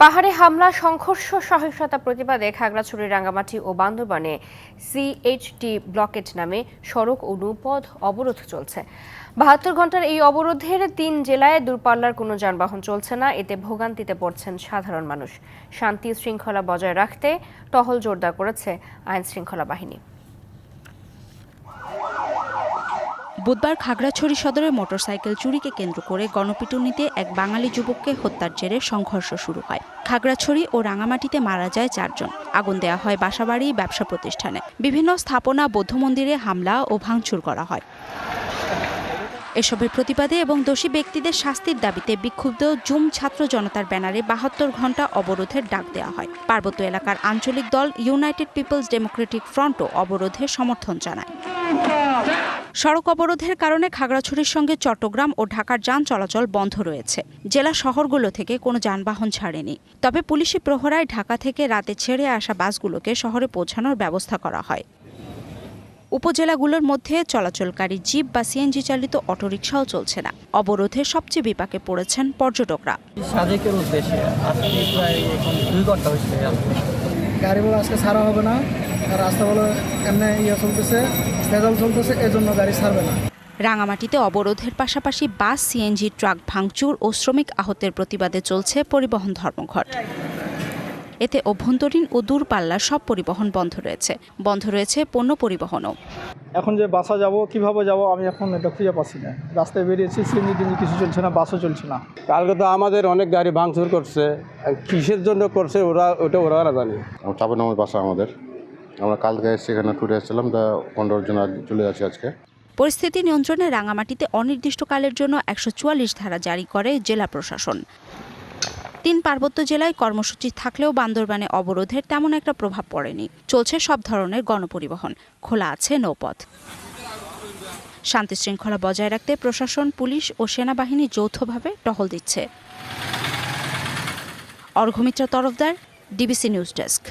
পাহাড়ে হামলা, সংঘর্ষ, সহিংসতা প্রতিবাদে খাগড়াছড়ি রাঙ্গামাটি ও বান্দরবানে সিএইচটি ব্লকেট নামে সড়ক ও নৌপথ অবরোধ চলছে। বাহাত্তর ঘণ্টার এই অবরোধের তিন জেলায় দূরপাল্লার কোনো যানবাহন চলছে না, এতে ভোগান্তিতে পড়ছেন সাধারণ মানুষ। শান্তি শৃঙ্খলা বজায় রাখতে টহল জোরদার করেছে আইন শৃঙ্খলা বাহিনী। বুধবার খাগড়াছড়ি সদরে মোটরসাইকেল চুরিকে কেন্দ্র করে গণপিটুনিতে এক বাঙালি যুবককে হত্যার জেরে সংঘর্ষ শুরু হয়। খাগড়াছড়ি ও রাঙামাটিতে মারা যায় চারজন। আগুন দেয়া হয় বাসাবাড়ি ব্যবসা প্রতিষ্ঠানে। বিভিন্ন স্থাপনা, বৌদ্ধ মন্দিরে হামলা ও ভাঙচুর করা হয়। এসবের প্রতিবাদে এবং দোষী ব্যক্তিদের শাস্তির দাবিতে বিক্ষুব্ধ জুম ছাত্র জনতার ব্যানারে বাহাত্তর ঘণ্টা অবরোধের ডাক দেওয়া হয়। পার্বত্য এলাকার আঞ্চলিক দল ইউনাইটেড পিপলস ডেমোক্রেটিক ফ্রন্টও অবরোধে সমর্থন জানায়। সড়ক অবরোধের কারণে খাগড়াছড়ির সঙ্গে চট্টগ্রাম ও ঢাকার যান চলাচল বন্ধ রয়েছে। জেলা শহরগুলো থেকে কোনো যানবাহন ছাড়েনি। তবে পুলিশি প্রহরায় ঢাকা থেকে রাতে ছেড়ে আসা বাসগুলোকে শহরে পৌঁছানোর ব্যবস্থা করা হয়। উপজেলাগুলোর মধ্যে চলাচলকারী জিপ বা সিএনজি চালিত অটোরিকশাও চলছে না। অবরোধে সবচেয়ে বিপাকে পড়েছেন পর্যটকরা। সাজেকের উদ্দেশ্যে আজকে প্রায় এখন দুই ঘণ্টা হয়েছে। আসতে। আজকে ছাড়া হবে না। আর রাস্তা বলে এমনি ইয়ে চলতেছে। ভেজাল চলতেছে এজন্য গাড়ি ছাড়বে না। রাঙামাটিতে অবরোধের পাশাপাশি বাস সিএনজি ট্রাক ভাঙচুর ও শ্রমিক আহতের প্রতিবাদে চলছে পরিবহন ধর্মঘট। এতে অভ্যন্তরীণ ও দূরপাল্লার সব পরিবহন বন্ধ রয়েছে। বন্ধ রয়েছে পণ্য পরিবহনও। এখন যে বাসা যাব কীভাবে যাব আমি এখন এটা খুঁজে পাচ্ছি না। রাস্তায় বেরিয়েছি সিএনজি টিএনজি কিছু চলছে না বাসও চলছে না। কালকে তো আমাদের অনেক গাড়ি ভাঙচুর করছে। কিসের জন্য করছে ওরা ওটা ওরা জানে। চাপের নামের বাসা আমাদের। আমরা কালকে সেখানে ট্যুরে এসেছিলাম, তা পনেরো জন চলে যাচ্ছি আজকে। পরিস্থিতি নিয়ন্ত্রণে রাঙামাটিতে অনির্দিষ্টকালের জন্য একশো চুয়াল্লিশ ধারা জারি করে জেলা প্রশাসন। তিন পার্বত্য জেলায় কর্মসূচি থাকলেও বান্দরবানে অবরোধের তেমন একটা প্রভাব পড়েনি। চলছে সব ধরনের গণপরিবহন। খোলা আছে নৌপথ। শান্তি শৃঙ্খলা বজায় রাখতে প্রশাসন, পুলিশ ও সেনাবাহিনী যৌথভাবে টহল দিচ্ছে। Arghamitra Tarafdar, DBC news desk.